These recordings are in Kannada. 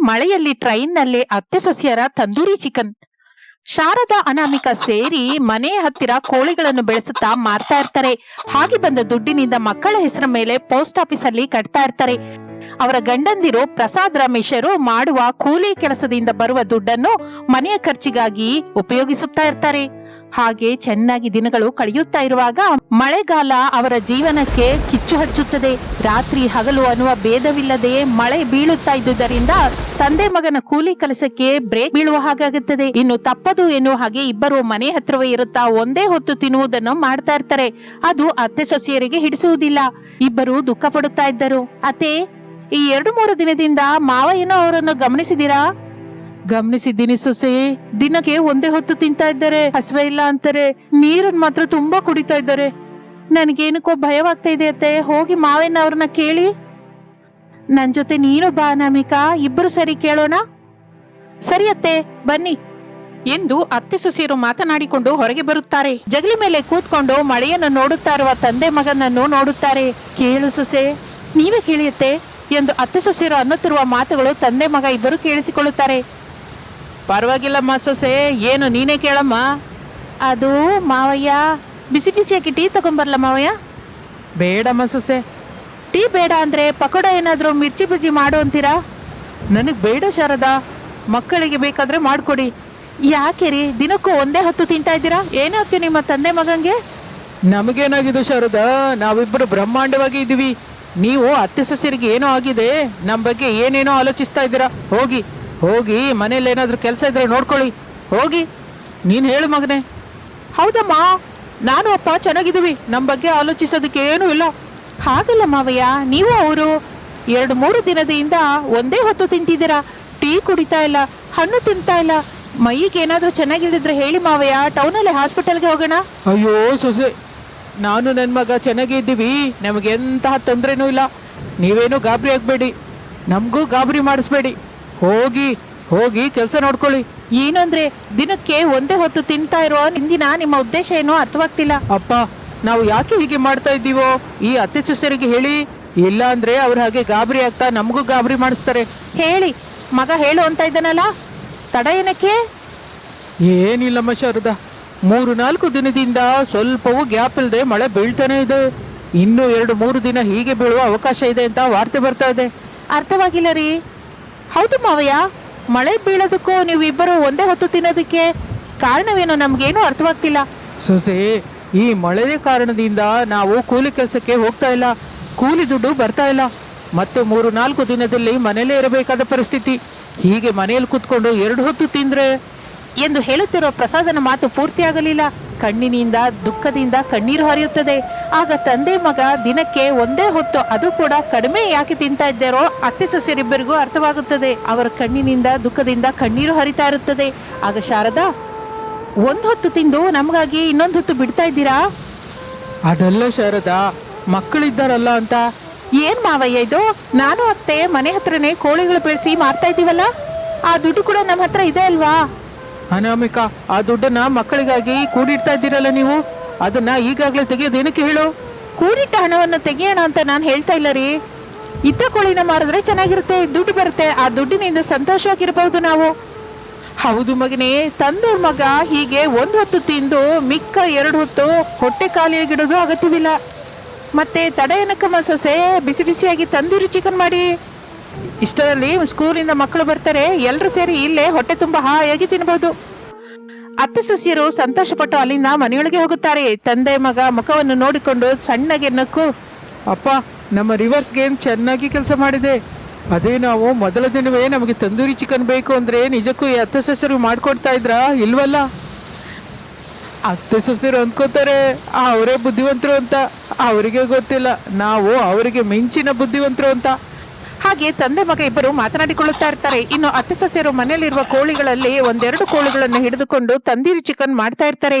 ಮಳೆಯಲ್ಲಿ ಟ್ರೈನ್ನಲ್ಲಿ ಅತ್ತೆ ಸೊಸೆಯರ ತಂದೂರಿ ಚಿಕನ್. ಶಾರದಾ ಅನಾಮಿಕ ಸೇರಿ ಮನೆ ಹತ್ತಿರ ಕೋಳಿಗಳನ್ನು ಬೆಳೆಸುತ್ತಾ ಮಾರ್ತಾ ಇರ್ತಾರೆ. ಹಾಗೆ ಬಂದ ದುಡ್ಡಿನಿಂದ ಮಕ್ಕಳ ಹೆಸರ ಮೇಲೆ ಪೋಸ್ಟ್ ಆಫೀಸ್ ಅಲ್ಲಿ ಕಟ್ತಾ ಇರ್ತಾರೆ. ಅವರ ಗಂಡಂದಿರು ಪ್ರಸಾದ್ ರಮೇಶರು ಮಾಡುವ ಕೂಲಿ ಕೆಲಸದಿಂದ ಬರುವ ದುಡ್ಡನ್ನು ಮನೆಯ ಖರ್ಚಿಗಾಗಿ ಉಪಯೋಗಿಸುತ್ತಾ ಇರ್ತಾರೆ. ಹಾಗೆ ಚೆನ್ನಾಗಿ ದಿನಗಳು ಕಳೆಯುತ್ತಾ ಇರುವಾಗ ಮಳೆಗಾಲ ಅವರ ಜೀವನಕ್ಕೆ ಕಿಚ್ಚು ಹಚ್ಚುತ್ತದೆ. ರಾತ್ರಿ ಹಗಲು ಅನ್ನುವ ಭೇದವಿಲ್ಲದೆ ಮಳೆ ಬೀಳುತ್ತಾ ಇದ್ದುದರಿಂದ ತಂದೆ ಮಗನ ಕೂಲಿ ಕೆಲಸಕ್ಕೆ ಬ್ರೇಕ್ ಬೀಳುವ ಹಾಗಾಗುತ್ತದೆ. ಇನ್ನು ತಪ್ಪದು ಎನ್ನುವ ಹಾಗೆ ಇಬ್ಬರು ಮನೆ ಹತ್ರವೇ ಇರುತ್ತಾ ಒಂದೇ ಹೊತ್ತು ತಿನ್ನುವುದನ್ನು ಮಾಡ್ತಾ ಇರ್ತಾರೆ. ಅದು ಅತ್ತೆ ಸೊಸೆಯರಿಗೆ ಹಿಡಿಸುವುದಿಲ್ಲ. ಇಬ್ಬರು ದುಃಖ ಪಡುತ್ತಾ ಇದ್ದರು. ಅತ್ತೆ, ಈ ಎರಡು ಮೂರು ದಿನದಿಂದ ಮಾವ ಏನೋ ಅವರನ್ನು ಗಮನಿಸಿದೀರಾ ಗಮನಿಸಿದ್ದೀನಿ ಸೊಸೆ. ದಿನಕ್ಕೆ ಒಂದೇ ಹೊತ್ತು ತಿಂತಾ ಇದ್ದಾರೆ. ಹಸುವೆ ಇಲ್ಲ ಅಂತಾರೆ. ನೀರನ್ ಮಾತ್ರ ತುಂಬಾ ಕುಡಿತಾ ಇದ್ದಾರೆ. ನನಗೇನಕ್ಕೋ ಭಯವಾಗ್ತಾ ಇದೆ ಅತ್ತೆ. ಹೋಗಿ ಮಾವೇನ ಅವ್ರನ್ನ ಕೇಳಿ. ನನ್ ಜೊತೆ ನೀನು ಬಾ ಅನಾಮಿಕಾ. ಇಬ್ರು ಸರಿ ಕೇಳೋಣ? ಸರಿ ಅತ್ತೆ, ಬನ್ನಿ. ಎಂದು ಅತ್ತೆ ಸೊಸೆಯರು ಮಾತನಾಡಿಕೊಂಡು ಹೊರಗೆ ಬರುತ್ತಾರೆ. ಜಗಲಿ ಮೇಲೆ ಕೂತ್ಕೊಂಡು ಮಳೆಯನ್ನು ನೋಡುತ್ತಾ ಇರುವ ತಂದೆ ಮಗನನ್ನು ನೋಡುತ್ತಾರೆ. ಕೇಳು ಸೊಸೆ. ನೀವೇ ಕೇಳಿಯತ್ತೆ ಎಂದು ಅತ್ತೆ ಸೊಸೆಯರು ಅನ್ನುತ್ತಿರುವ ಮಾತುಗಳು ತಂದೆ ಮಗ ಇಬ್ಬರು ಕೇಳಿಸಿಕೊಳ್ಳುತ್ತಾರೆ. ಪರವಾಗಿಲ್ಲಮ್ಮ ಸೊಸೆ ಏನು ನೀನೇ ಕೇಳಮ್ಮ? ಅದು ಮಾವಯ್ಯ ಬಿಸಿ ಬಿಸಿಯಾಗಿ ಟೀ ತಗೊಂಬರ್ಲ ಮಾವಯ್ಯ. ಬೇಡಮ್ಮ ಸೊಸೆ ಟೀ ಬೇಡ ಅಂದ್ರೆ ಪಕೋಡ ಏನಾದರೂ ಮಿರ್ಚಿ ಬಜ್ಜಿ ಮಾಡು ಅಂತೀರಾ? ನನಗೆ ಬೇಡ ಶಾರದಾ. ಮಕ್ಕಳಿಗೆ ಬೇಕಾದರೆ ಮಾಡ್ಕೊಡಿ. ಯಾಕೆ ರೀ ದಿನಕ್ಕೂ ಒಂದೇ ಹತ್ತು ತಿಂತಾ ಇದ್ದೀರಾ? ಏನಾಗ್ತೀವಿ ನಿಮ್ಮ ತಂದೆ ಮಗಂಗೆ? ನಮಗೇನಾಗಿದೆ ಶಾರದಾ? ನಾವಿಬ್ಬರು ಬ್ರಹ್ಮಾಂಡವಾಗಿ ಇದ್ದೀವಿ. ನೀವು ಅತ್ತೆ ಸೊಸೆರಿಗೆ ಏನೋ ಆಗಿದೆ? ನಮ್ಮ ಬಗ್ಗೆ ಏನೇನೋ ಆಲೋಚಿಸ್ತಾ ಇದ್ದೀರಾ? ಹೋಗಿ. ಹೋಗಿ ಮನೇಲಿ ಏನಾದರೂ ಕೆಲಸ ಇದ್ರೆ ನೋಡ್ಕೊಳ್ಳಿ. ಹೋಗಿ. ನೀನು ಹೇಳು ಮಗನೇ. ಹೌದಮ್ಮ ನಾನು ಅಪ್ಪ ಚೆನ್ನಾಗಿದ್ದೀವಿ. ನಮ್ಮ ಬಗ್ಗೆ ಆಲೋಚಿಸೋದಕ್ಕೆ ಏನೂ ಇಲ್ಲ. ಹಾಗಲ್ಲ ಮಾವಯ್ಯ ನೀವು ಅವರು ಎರಡು ಮೂರು ದಿನದಿಂದ ಒಂದೇ ಹೊತ್ತು ತಿಂತಿದ್ದೀರಾ. ಟೀ ಕುಡಿತಾ ಇಲ್ಲ ಹಣ್ಣು ತಿಂತಾ ಇಲ್ಲ. ಮೈಗೆ ಏನಾದರೂ ಚೆನ್ನಾಗಿಲ್ದಿದ್ರೆ ಹೇಳಿ ಮಾವಯ್ಯ ಟೌನಲ್ಲಿ ಹಾಸ್ಪಿಟಲ್ಗೆ ಹೋಗೋಣ. ಅಯ್ಯೋ ಸೊಸೆ ನಾನು ನನ್ನ ಮಗ ಚೆನ್ನಾಗಿದ್ದೀವಿ ನಮಗೆ ಎಂತಹ ತೊಂದರೆನೂ ಇಲ್ಲ. ನೀವೇನು ಗಾಬರಿ ಆಗಬೇಡಿ. ನಮಗೂ ಗಾಬರಿ ಮಾಡಿಸ್ಬೇಡಿ. ಹೋಗಿ ಹೋಗಿ ಕೆಲಸ ನೋಡ್ಕೊಳ್ಳಿ. ಏನಂದ್ರೆ ದಿನಕ್ಕೆ ಒಂದೇ ಹೊತ್ತು ತಿಂತಾ ಇರೋ ಹಿಂದಿನ ನಿಮ್ಮ ಉದ್ದೇಶ ಏನೋ ಅರ್ಥವಾಗ್ತಿಲ್ಲ. ಅಪ್ಪ ನಾವು ಯಾಕೆ ಹೀಗೆ ಮಾಡ್ತಾ ಇದ್ದೀವೋ? ಈ ಅತ್ತೆ ಚುಸರಿಗೆ ಹೇಳಿ. ಇಲ್ಲ ಅಂದ್ರೆ ಅವ್ರು ಹಾಗೆ ಗಾಬರಿ ಆಗ್ತಾ ನಮಗೂ ಗಾಬರಿ ಮಾಡಿಸ್ತಾರೆ. ಹೇಳಿ ಮಗ ಹೇಳು ಅಂತ ಇದ್ದಾನಲ್ಲ? ತಡ ಏನಕ್ಕೆ? ಏನಿಲ್ಲಮ್ಮ ಶಾರದಾ. ಮೂರು ನಾಲ್ಕು ದಿನದಿಂದ ಸ್ವಲ್ಪವೂ ಗ್ಯಾಪ್ ಇಲ್ಲದೆ ಮಳೆ ಬೀಳ್ತಾನೆ ಇದೆ. ಇನ್ನು ಎರಡು ಮೂರು ದಿನ ಹೀಗೆ ಬೀಳುವ ಅವಕಾಶ ಇದೆ ಅಂತ ವಾರ್ತೆ ಬರ್ತಾ ಇದೆ. ಅರ್ಥವಾಗಿಲ್ಲ ರೀ. ಹೌದು ಮಾವಯ್ಯ ಮಳೆ ಬೀಳೋದಕ್ಕೂ ನೀವು ಇಬ್ಬರು ಒಂದೇ ಹೊತ್ತು ತಿನ್ನೋದಕ್ಕೆ ಕಾರಣವೇನು? ನಮ್ಗೇನು ಅರ್ಥವಾಗ್ತಿಲ್ಲ. ಸೊಸೆ ಈ ಮಳೆಯ ಕಾರಣದಿಂದ ನಾವು ಕೂಲಿ ಕೆಲಸಕ್ಕೆ ಹೋಗ್ತಾ ಇಲ್ಲ. ಕೂಲಿ ದುಡ್ಡು ಬರ್ತಾ ಇಲ್ಲ. ಮತ್ತೆ ಮೂರು ನಾಲ್ಕು ದಿನದಲ್ಲಿ ಮನೇಲೇ ಇರಬೇಕಾದ ಪರಿಸ್ಥಿತಿ. ಹೀಗೆ ಮನೆಯಲ್ಲಿ ಕೂತ್ಕೊಂಡು ಎರಡು ಹೊತ್ತು ತಿಂದ್ರೆ? ಎಂದು ಹೇಳುತ್ತಿರುವ ಪ್ರಸಾದನ ಮಾತು ಪೂರ್ತಿಯಾಗಲಿಲ್ಲ. ಕಣ್ಣಿನಿಂದ ದುಃಖದಿಂದ ಕಣ್ಣೀರು ಹರಿಯುತ್ತದೆ. ಆಗ ತಂದೆ ಮಗ ದಿನಕ್ಕೆ ಒಂದೇ ಹೊತ್ತು ಅದು ಕೂಡ ಕಡಿಮೆ ಯಾಕೆ ತಿಂತಾ ಇದ್ದಾರೋ ಅತ್ತೆ ಸೊಸೆಯರಿಬ್ಬರಿಗೂ ಅರ್ಥವಾಗುತ್ತದೆ. ಅವರ ಕಣ್ಣಿನಿಂದ ದುಃಖದಿಂದ ಕಣ್ಣೀರು ಹರಿತಾ ಇರುತ್ತದೆ. ಆಗ ಶಾರದಾ ಒಂದು ಹೊತ್ತು ತಿಂದು ನಮಗಾಗಿ ಇನ್ನೊಂದು ಹೊತ್ತು ಬಿಡ್ತಾ ಇದ್ದೀರಾ? ಅದಲ್ಲ ಶಾರದಾ ಮಕ್ಕಳಿದ್ದಾರಲ್ಲ ಅಂತ. ಏನ್ ಮಾವಯ್ಯ ಇದು? ನಾನು ಅತ್ತೆ ಮನೆ ಹತ್ರನೇ ಕೋಳಿಗಳು ಬೆಳೆಸಿ ಮಾರ್ತಾ ಇದೀವಲ್ಲ ಆ ದುಡ್ಡು ಕೂಡ ನಮ್ಮ ಹತ್ರ ಇದೆ ಅಲ್ವಾ? ಅನಾಮಿಕಾ ಆ ದುಡ್ಡನ್ನ ಮಕ್ಕಳಿಗಾಗಿ ಕೂಡಿಡ್ತಾ ಇದ್ದೀರಲ್ಲ ನೀವು? ಅದನ್ನ ಈಗಾಗಲೇ ತೆಗೆಯೋದೇನಕ್ಕೆ ಹೇಳು? ಕೂಡಿಟ್ಟ ಹಣವನ್ನು ತೆಗೆಯೋಣ ಅಂತ ನಾನು ಹೇಳ್ತಾ ಇಲ್ಲ ರೀ. ಇದ್ದ ಕೋಳಿನ ಮಾರಿದ್ರೆ ಚೆನ್ನಾಗಿರುತ್ತೆ ದುಡ್ಡು ಬರುತ್ತೆ ಆ ದುಡ್ಡಿನಿಂದ ಸಂತೋಷವಾಗಿರ್ಬಹುದು ನಾವು. ಹೌದು ಮಗನೇ ತಂದೆ ಮಗ ಹೀಗೆ ಒಂದು ಹೊತ್ತು ತಿಂದು ಮಿಕ್ಕ ಎರಡು ಹೊತ್ತು ಹೊಟ್ಟೆ ಖಾಲಿಯಾಗಿಡೋದು ಅಗತ್ಯವಿಲ್ಲ. ಮತ್ತೆ ತಡ ಏನಕ್ಕಮ್ಮ ಸೊಸೆ ಬಿಸಿ ಬಿಸಿಯಾಗಿ ತಂದೂರಿ ಚಿಕನ್ ಮಾಡಿ. ಇಷ್ಟರಲ್ಲಿ ಸ್ಕೂಲಿಂದ ಮಕ್ಕಳು ಬರ್ತಾರೆ ಎಲ್ಲರೂ ಸೇರಿ ಇಲ್ಲೇ ಹೊಟ್ಟೆ ತುಂಬಾ ಹಾಯಾಗಿ ತಿನ್ಬಹುದು ಅತ್ತೆ ಸೊಸೆಯರು ಸಂತೋಷಪಟ್ಟು ಅಲ್ಲಿಂದ ಮನೆಯೊಳಗೆ ಹೋಗುತ್ತಾರೆ. ತಂದೆ ಮಗ ಮುಖವನ್ನು ನೋಡಿಕೊಂಡು ಸಣ್ಣಗೆ ನಕ್ಕು, ಅಪ್ಪ, ನಮ್ಮ ರಿವರ್ಸ್ ಗೇಮ್ ಚೆನ್ನಾಗಿ ಕೆಲಸ ಮಾಡಿದೆ. ಅದೇ ನಾವು ಮೊದಲ ದಿನವೇ ನಮಗೆ ತಂದೂರಿ ಚಿಕನ್ ಬೇಕು ಅಂದ್ರೆ ನಿಜಕ್ಕೂ ಈ ಅತ್ತೆ ಸೊಸೆರು ಮಾಡ್ಕೊಡ್ತಾ ಇದ್ರಾ? ಇಲ್ವಲ್ಲ? ಅತ್ತೆ ಸೊಸೆರು ಅನ್ಕೋತಾರೆ ಅವರೇ ಬುದ್ಧಿವಂತರು ಅಂತ. ಅವರಿಗೆ ಗೊತ್ತಿಲ್ಲ. ನಾವು ಅವರಿಗೆ ಮಿಂಚಿನ ಬುದ್ಧಿವಂತರು ಅಂತ. ಹಾಗೆ ತಂದೆ ಮಗ ಇಬ್ಬರು ಮಾತನಾಡಿಕೊಳ್ಳುತ್ತಾ ಇರ್ತಾರೆ. ಇನ್ನು ಅತ್ತೆ ಸೊಸೆಯರು ಮನೆಯಲ್ಲಿರುವ ಕೋಳಿಗಳಲ್ಲಿ ಒಂದೆರಡು ಕೋಳಿಗಳನ್ನು ಹಿಡಿದುಕೊಂಡು ತಂದೂರಿ ಚಿಕನ್ ಮಾಡ್ತಾ ಇರ್ತಾರೆ.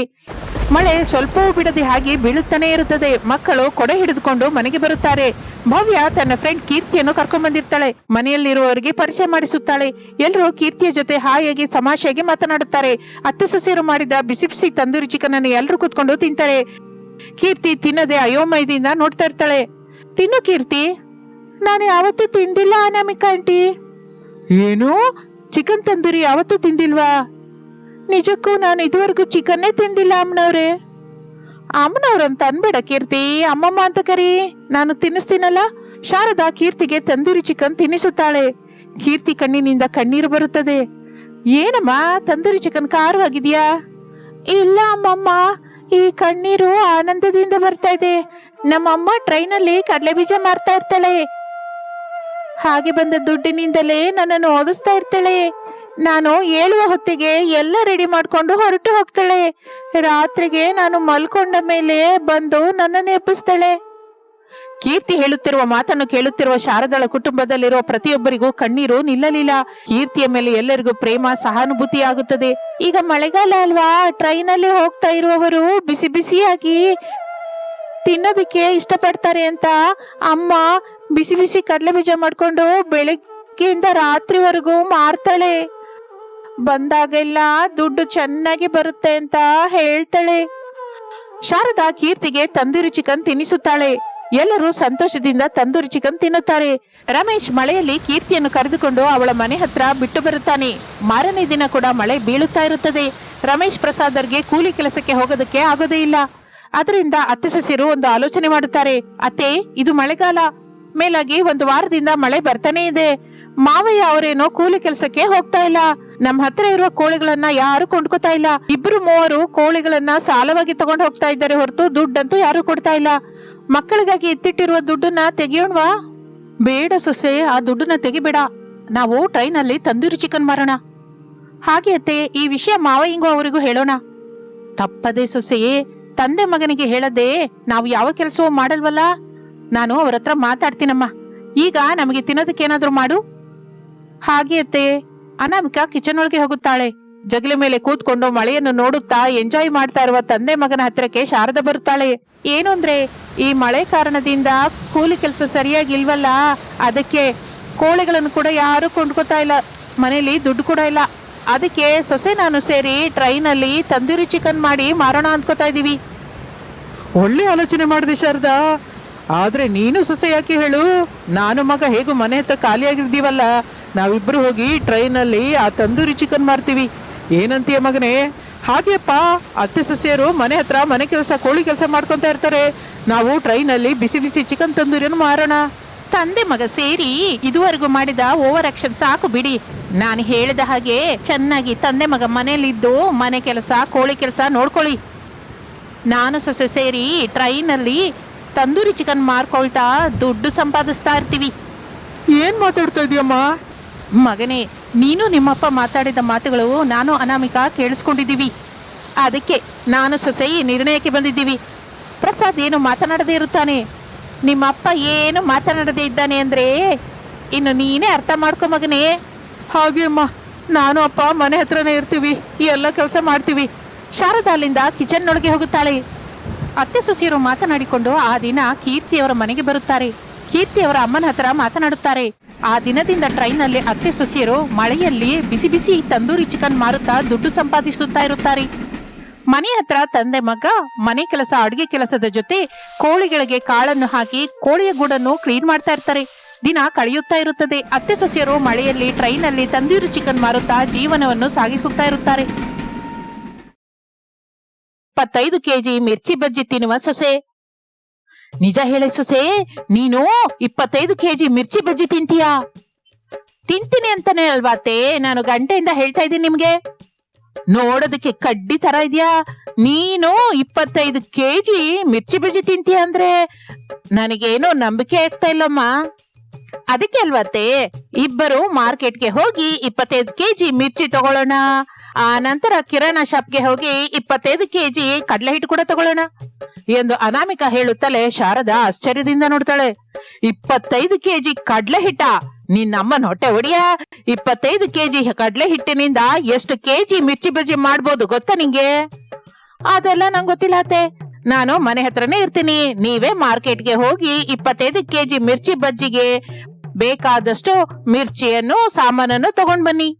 ಮಳೆ ಸ್ವಲ್ಪವೂ ಬಿಡದೆ ಹಾಗೆ ಬೀಳುತ್ತಾನೆ ಇರುತ್ತದೆ. ಮಕ್ಕಳು ಕೊಡೆ ಹಿಡಿದುಕೊಂಡು ಮನೆಗೆ ಬರುತ್ತಾರೆ. ಭವ್ಯ ತನ್ನ ಫ್ರೆಂಡ್ ಕೀರ್ತಿಯನ್ನು ಕರ್ಕೊಂಡ್ ಬಂದಿರ್ತಾಳೆ. ಮನೆಯಲ್ಲಿರುವವರಿಗೆ ಪರಿಚಯ ಮಾಡಿಸುತ್ತಾಳೆ. ಎಲ್ಲರೂ ಕೀರ್ತಿಯ ಜೊತೆ ಹಾಯಾಗಿ ಸಮಾಷೆಯಾಗಿ ಮಾತನಾಡುತ್ತಾರೆ. ಅತ್ತೆ ಸೊಸೆಯರು ಮಾಡಿದ ಬಿಸಿ ಬಿಸಿ ತಂದೂರಿ ಚಿಕನ್ ಅನ್ನು ಎಲ್ಲರೂ ಕೂತ್ಕೊಂಡು ತಿಂತಾರೆ. ಕೀರ್ತಿ ತಿನ್ನದೆ ಅಯೋಮಯದಿಂದ ನೋಡ್ತಾ ಇರ್ತಾಳೆ. ತಿನ್ನು ಕೀರ್ತಿ. ನಾನು ಯಾವತ್ತೂ ತಿಂದಿಲ್ಲ ಅನಾಮಿಕ ಆಂಟಿ ಏನು? ಚಿಕನ್ ತಂದೂರಿ ಯಾವತ್ತೂ ತಿಂದಿಲ್ವಾ? ನಿಜಕ್ಕೂ ನಾನು ಇದುವರೆಗೂ ಚಿಕನ್ನೇ ತಿಂದಿಲ್ಲ ಅಮ್ಮನವ್ರೆ. ಅಮ್ಮನವ್ರಂತ ಅನ್ಬೇಡ ಕೀರ್ತಿ. ಅಮ್ಮಮ್ಮ ಅಂತ ಕರಿ. ನಾನು ತಿನ್ನಿಸ್ತೀನಲ್ಲ? ಶಾರದಾ ಕೀರ್ತಿಗೆ ತಂದೂರಿ ಚಿಕನ್ ತಿನ್ನಿಸುತ್ತಾಳೆ. ಕೀರ್ತಿ ಕಣ್ಣಿನಿಂದ ಕಣ್ಣೀರು ಬರುತ್ತದೆ. ಏನಮ್ಮ? ತಂದೂರಿ ಚಿಕನ್ ಖಾರವಾಗಿದ್ಯಾ? ಇಲ್ಲ ಅಮ್ಮಮ್ಮ. ಈ ಕಣ್ಣೀರು ಆನಂದದಿಂದ ಬರ್ತಾ ಇದೆ. ನಮ್ಮಮ್ಮ ಟ್ರೈನಲ್ಲಿ ಕಡಲೆ ಬೀಜ ಮಾರ್ತಾ ಇರ್ತಾಳೆ. ಹಾಗೆ ಬಂದ ದುಡ್ಡಿನಿಂದಲೇ ನನ್ನನ್ನು ಓದಿಸ್ತಾ ಇರ್ತಾಳೆ. ನಾನು ಏಳುವ ಹೊತ್ತಿಗೆ ಎಲ್ಲ ರೆಡಿ ಮಾಡ್ಕೊಂಡು ಹೊರಟು ಹೋಗ್ತಾಳೆ. ರಾತ್ರಿಗೆ ನಾನು ಮಲ್ಕೊಂಡ ಮೇಲೆ ಬಂದು ನನ್ನನ್ನು ಎಬ್ಬಿಸ್ತಾಳೆ. ಕೀರ್ತಿ ಹೇಳುತ್ತಿರುವ ಮಾತನ್ನು ಕೇಳುತ್ತಿರುವ ಶಾರದಳ ಕುಟುಂಬದಲ್ಲಿರುವ ಪ್ರತಿಯೊಬ್ಬರಿಗೂ ಕಣ್ಣೀರು ನಿಲ್ಲಲಿಲ್ಲ. ಕೀರ್ತಿಯ ಮೇಲೆ ಎಲ್ಲರಿಗೂ ಪ್ರೇಮ, ಸಹಾನುಭೂತಿ ಆಗುತ್ತದೆ. ಈಗ ಮಳೆಗಾಲ ಅಲ್ವಾ? ಟ್ರೈನಲ್ಲಿ ಹೋಗ್ತಾ ಇರುವವರು ಬಿಸಿ ಬಿಸಿಯಾಗಿ ತಿನ್ನೋದಕ್ಕೆ ಇಷ್ಟಪಡ್ತಾರೆ ಅಂತ ಅಮ್ಮ ಬಿಸಿ ಬಿಸಿ ಕಡಲೆ ಬೀಜ ಮಾಡ್ಕೊಂಡು ಬೆಳಗ್ಗೆಯಿಂದ ರಾತ್ರಿವರೆಗೂ ಮಾರ್ತಾಳೆ. ಬಂದಾಗೆಲ್ಲ ದುಡ್ಡು ಚೆನ್ನಾಗಿ ಬರುತ್ತೆ ಅಂತ ಹೇಳ್ತಾಳೆ. ಶಾರದಾ ಕೀರ್ತಿಗೆ ತಂದೂರಿ ಚಿಕನ್ ತಿನ್ನಿಸುತ್ತಾಳೆ. ಎಲ್ಲರೂ ಸಂತೋಷದಿಂದ ತಂದೂರಿ ಚಿಕನ್ ತಿನ್ನುತ್ತಾರೆ. ರಮೇಶ್ ಮಳೆಯಲ್ಲಿ ಕೀರ್ತಿಯನ್ನು ಕರೆದುಕೊಂಡು ಅವಳ ಮನೆ ಹತ್ರ ಬಿಟ್ಟು ಬರುತ್ತಾನೆ. ಮಾರನೇ ದಿನ ಕೂಡ ಮಳೆ ಬೀಳುತ್ತಾ ಇರುತ್ತದೆ. ರಮೇಶ್ ಪ್ರಸಾದರ್ಗೆ ಕೂಲಿ ಕೆಲಸಕ್ಕೆ ಹೋಗೋದಕ್ಕೆ ಆಗೋದೇ ಇಲ್ಲ. ಅದರಿಂದ ಅತ್ತೆ ಸೊಸೆಯರು ಒಂದು ಆಲೋಚನೆ ಮಾಡುತ್ತಾರೆ, ಅತ್ತೆ, ಇದು ಮಳೆಗಾಲ. ಮೇಲಾಗಿ ಒಂದು ವಾರದಿಂದ ಮಳೆ ಬರ್ತಾನೆ ಇದೆ. ಮಾವಯ್ಯ ಅವರೇನೋ ಕೂಲಿ ಕೆಲಸಕ್ಕೆ ಹೋಗ್ತಾ ಇಲ್ಲ. ನಮ್ಮ ಹತ್ರ ಇರುವ ಕೋಳಿಗಳನ್ನ ಯಾರು ಕೊಂಡ್ಕೋತಾ ಇಲ್ಲ. ಇಬ್ರು ಮೂವರು ಕೋಳಿಗಳನ್ನ ಸಾಲವಾಗಿ ತಗೊಂಡು ಹೋಗ್ತಾ ಇದ್ದಾರೆ ಹೊರತು ದುಡ್ಡಂತೂ ಯಾರು ಕೊಡ್ತಾ ಇಲ್ಲ. ಮಕ್ಕಳಿಗಾಗಿ ಎತ್ತಿಟ್ಟಿರುವ ದುಡ್ಡನ್ನ ತೆಗಿಯೋಣವಾ? ಬೇಡ ಸೊಸೆ, ಆ ದುಡ್ಡನ್ನ ತೆಗಿಬೇಡ. ನಾವು ಟ್ರೈನಲ್ಲಿ ತಂದೂರಿ ಚಿಕನ್ ಮಾರೋಣ. ಹಾಗೆ ಅತ್ತೆ, ಈ ವಿಷಯ ಮಾವಯ್ಯಂಗೂ ಅವರಿಗೂ ಹೇಳೋಣ. ತಪ್ಪದೆ ಸೊಸೆಯೇ ತಂದೆ ಮಗನಿಗೆ ಹೇಳದೆ ನಾವು ಯಾವ ಕೆಲಸವೂ ಮಾಡಲ್ವಲ್ಲ? ನಾನು ಅವ್ರ ಹತ್ರ ಮಾತಾಡ್ತೀನಮ್ಮ. ಈಗ ನಮಗೆ ತಿನ್ನೋದಕ್ಕೇನಾದ್ರೂ ಮಾಡು. ಹಾಗೆ ಅತ್ತೆ. ಅನಾಮಿಕಾ ಕಿಚನ್ ಒಳಗೆ ಹೋಗುತ್ತಾಳೆ. ಜಗಲಿ ಮೇಲೆ ಕೂತ್ಕೊಂಡು ಮಳೆಯನ್ನು ನೋಡುತ್ತಾ ಎಂಜಾಯ್ ಮಾಡ್ತಾ ಇರುವ ತಂದೆ ಮಗನ ಹತ್ತಿರಕ್ಕೆ ಶಾರದ ಬರುತ್ತಾಳೆ. ಏನು ಅಂದ್ರೆ, ಈ ಮಳೆ ಕಾರಣದಿಂದ ಕೂಲಿ ಕೆಲಸ ಸರಿಯಾಗಿ ಇಲ್ವಲ್ಲ ಅದಕ್ಕೆ ಕೋಳಿಗಳನ್ನು ಕೂಡ ಯಾರು ಕೊಂಡ್ಕೋತಾ ಇಲ್ಲ. ಮನೇಲಿ ದುಡ್ಡು ಕೂಡ ಇಲ್ಲ. ಅದಕ್ಕೆ ಸೊಸೆ ನಾನು ಸೇರಿ ಟ್ರೈನಲ್ಲಿ ತಂದೂರಿ ಚಿಕನ್ ಮಾಡಿ ಮಾರೋಣ ಅಂದ್ಕೋತಾ ಇದ್ದೀವಿ. ಒಳ್ಳೆ ಆಲೋಚನೆ ಮಾಡಿದೆ ಶಾರದಾ. ಆದ್ರೆ ನೀನು ಸೊಸೆ ಯಾಕೆ ಹೇಳು? ನಾನು ಮಗ ಹೇಗೂ ಮನೆ ಹತ್ರ ಖಾಲಿಯಾಗಿದ್ದೀವಲ್ಲ ನಾವಿಬ್ಬರು ಹೋಗಿ ಟ್ರೈನಲ್ಲಿ ಆ ತಂದೂರಿ ಚಿಕನ್ ಮಾರ್ತೀವಿ. ಏನಂತೀಯ ಮಗನೇ? ಹಾಗೆಯಪ್ಪ, ಅತ್ತೆ ಸೊಸೆಯರು ಮನೆ ಹತ್ರ ಮನೆ ಕೆಲಸ, ಕೋಳಿ ಕೆಲಸ ಮಾಡ್ಕೊತಾ ಇರ್ತಾರೆ. ನಾವು ಟ್ರೈನಲ್ಲಿ ಬಿಸಿ ಬಿಸಿ ಚಿಕನ್ ತಂದೂರಿಯನ್ನು ಮಾರೋಣ. ತಂದೆ ಮಗ ಸೇರಿ ಇದುವರೆಗೂ ಮಾಡಿದ ಓವರ್ ಆಕ್ಷನ್ ಸಾಕು ಬಿಡಿ. ನಾನು ಹೇಳಿದ ಹಾಗೆ ಚೆನ್ನಾಗಿ ತಂದೆ ಮಗ ಮನೆಯಲ್ಲಿದ್ದು ಮನೆ ಕೆಲಸ ಕೋಳಿ ಕೆಲಸ ನೋಡ್ಕೊಳ್ಳಿ. ನಾನು ಸೊಸೆ ಸೇರಿ ಟ್ರೈನಲ್ಲಿ ತಂದೂರಿ ಚಿಕನ್ ಮಾರ್ಕೊಳ್ತಾ ದುಡ್ಡು ಸಂಪಾದಿಸ್ತಾ ಇರ್ತೀವಿ. ಏನು ಮಾತಾಡ್ತಾ ಇದೀಯಮ್ಮ? ಮಗನೇ ನೀನು ನಿಮ್ಮಪ್ಪ ಮಾತಾಡಿದ ಮಾತುಗಳು ನಾನು ಅನಾಮಿಕ ಕೇಳಿಸ್ಕೊಂಡಿದ್ದೀವಿ. ಅದಕ್ಕೆ ನಾನು ಸೊಸೆ ಈ ನಿರ್ಣಯಕ್ಕೆ ಬಂದಿದ್ದೀವಿ. ಪ್ರಸಾದ್ ಏನು ಮಾತನಾಡದೇ ಇರುತ್ತಾನೆ? ನಿಮ್ಮಪ್ಪ ಏನು ಮಾತನಾಡದೇ ಇದ್ದಾನೆ ಅಂದ್ರೆ? ಇನ್ನು ನೀನೇ ಅರ್ಥ ಮಾಡ್ಕೊ ಮಗನೇ. ಹಾಗೆ ಅಮ್ಮ. ನಾನು ಅಪ್ಪ, ಮನೆ ಹತ್ರನೇ ಇರ್ತೀವಿ. ಈ ಎಲ್ಲ ಕೆಲಸ ಮಾಡ್ತೀವಿ. ಶಾರದಾ ಅಲ್ಲಿಂದ ಕಿಚನ್ ಒಳಗೆ ಹೋಗುತ್ತಾಳೆ. ಅತ್ತೆ ಸುಸಿಯರು ಮಾತನಾಡಿಕೊಂಡು ಆ ದಿನ ಕೀರ್ತಿಯವರ ಮನೆಗೆ ಬರುತ್ತಾರೆ. ಕೀರ್ತಿಯವರ ಅಮ್ಮನ ಹತ್ರ ಮಾತನಾಡುತ್ತಾರೆ. ಆ ದಿನದಿಂದ ಟ್ರೈನಲ್ಲಿ ಅತ್ತೆ ಸುಸಿಯರು ಮಳೆಯಲ್ಲಿ ಬಿಸಿ ಬಿಸಿ ತಂದೂರಿ ಚಿಕನ್ ಮಾರುತ್ತಾ ದುಡ್ಡು ಸಂಪಾದಿಸುತ್ತಾ ಇರುತ್ತಾರೆ. ಮನೆ ಹತ್ರ ತಂದೆ ಮಗ ಮನೆ ಕೆಲಸ, ಅಡುಗೆ ಕೆಲಸದ ಜೊತೆ ಕೋಳಿಗಳಿಗೆ ಕಾಳನ್ನು ಹಾಕಿ ಕೋಳಿಯ ಗೂಡನ್ನು ಕ್ಲೀನ್ ಮಾಡ್ತಾ ಇರ್ತಾರೆ. ದಿನ ಕಳೆಯುತ್ತಾ ಇರುತ್ತದೆ. ಅತ್ತೆ ಸೊಸೆಯರು ಮಳೆಯಲ್ಲಿ ಟ್ರೈನಲ್ಲಿ ತಂದೂರಿ ಚಿಕನ್ ಮಾರುತ್ತಾ ಜೀವನವನ್ನು ಸಾಗಿಸುತ್ತಾ ಇರುತ್ತಾರೆ. ಇಪ್ಪತ್ತೈದು ಕೆಜಿ ಮಿರ್ಚಿ ಬಜ್ಜಿ ತಿನ್ನುವ ಸೊಸೆ. ನಿಜ ಹೇಳಿ ಸೊಸೆ, ನೀನು ಇಪ್ಪತ್ತೈದು ಕೆಜಿ ಮಿರ್ಚಿ ಬಜ್ಜಿ ತಿಂತೀಯಾ? ತಿಂತೀನಿ ಅಂತಾನೆ ಅಲ್ವಾ ಅತ್ತೆ? ನಾನು ಗಂಟೆಯಿಂದ ಹೇಳ್ತಾ ಇದ್ದೀನಿ ನಿಮ್ಗೆ. ನೋಡೋದಕ್ಕೆ ಕಡ್ಡಿ ತರ ಇದೆಯಾ? ನೀನು ಇಪ್ಪತ್ತೈದು ಕೆಜಿ ಮಿರ್ಚಿ ಬಜ್ಜಿ ತಿಂತೀಯ ಅಂದ್ರೆ ನನಗೇನೋ ನಂಬಿಕೆ ಆಗ್ತಾ ಇಲ್ಲಮ್ಮ. ಅದಕ್ಕೆ ಅಲ್ವತ್ತೆ ಇಬ್ಬರು ಮಾರ್ಕೆಟ್ಗೆ ಹೋಗಿ ಇಪ್ಪತ್ತೈದು ಕೆಜಿ ಮಿರ್ಚಿ ತಗೊಳ್ಳೋಣ. ಆ ನಂತರ ಕಿರಾಣ ಶಾಪ್ಗೆ ಹೋಗಿ ಇಪ್ಪತ್ತೈದು ಕೆಜಿ ಕಡಲೆ ಹಿಟ್ಟು ಕೂಡ ತಗೊಳ್ಳೋಣ. ಎಂದು ಅನಾಮಿಕ ಹೇಳುತ್ತಲೇ ಶಾರದಾ ಆಶ್ಚರ್ಯದಿಂದ ನೋಡ್ತಾಳೆ. ಇಪ್ಪತ್ತೈದು ಕೆಜಿ ಕಡ್ಲೆ ಹಿಟ್ಟ ನಿನ್ನಮ್ಮನ ಹೊಟ್ಟೆ ಒಡಿಯ ಇಪ್ಪತ್ತೈದು ಕೆಜಿ ಕಡ್ಲೆ ಹಿಟ್ಟಿನಿಂದ ಎಷ್ಟು ಕೆಜಿ ಮಿರ್ಚಿ ಬಜ್ಜಿ ಮಾಡ್ಬೋದು ಗೊತ್ತಾ ನಿಂಗೆ? ಅದೆಲ್ಲ ನಂಗೆ ಗೊತ್ತಿಲ್ಲ ಅತ್ತೆ. ನಾನು ಮನೆ ಹತ್ರನೇ ಇರ್ತೀನಿ. ನೀವೇ ಮಾರ್ಕೆಟ್ಗೆ ಹೋಗಿ ಇಪ್ಪತ್ತೈದು ಕೆಜಿ ಮಿರ್ಚಿ ಬಜ್ಜಿಗೆ ಬೇಕಾದಷ್ಟು ಮಿರ್ಚಿಯನ್ನು, ಸಾಮಾನನ್ನು ತಗೊಂಡ್ ಬನ್ನಿ.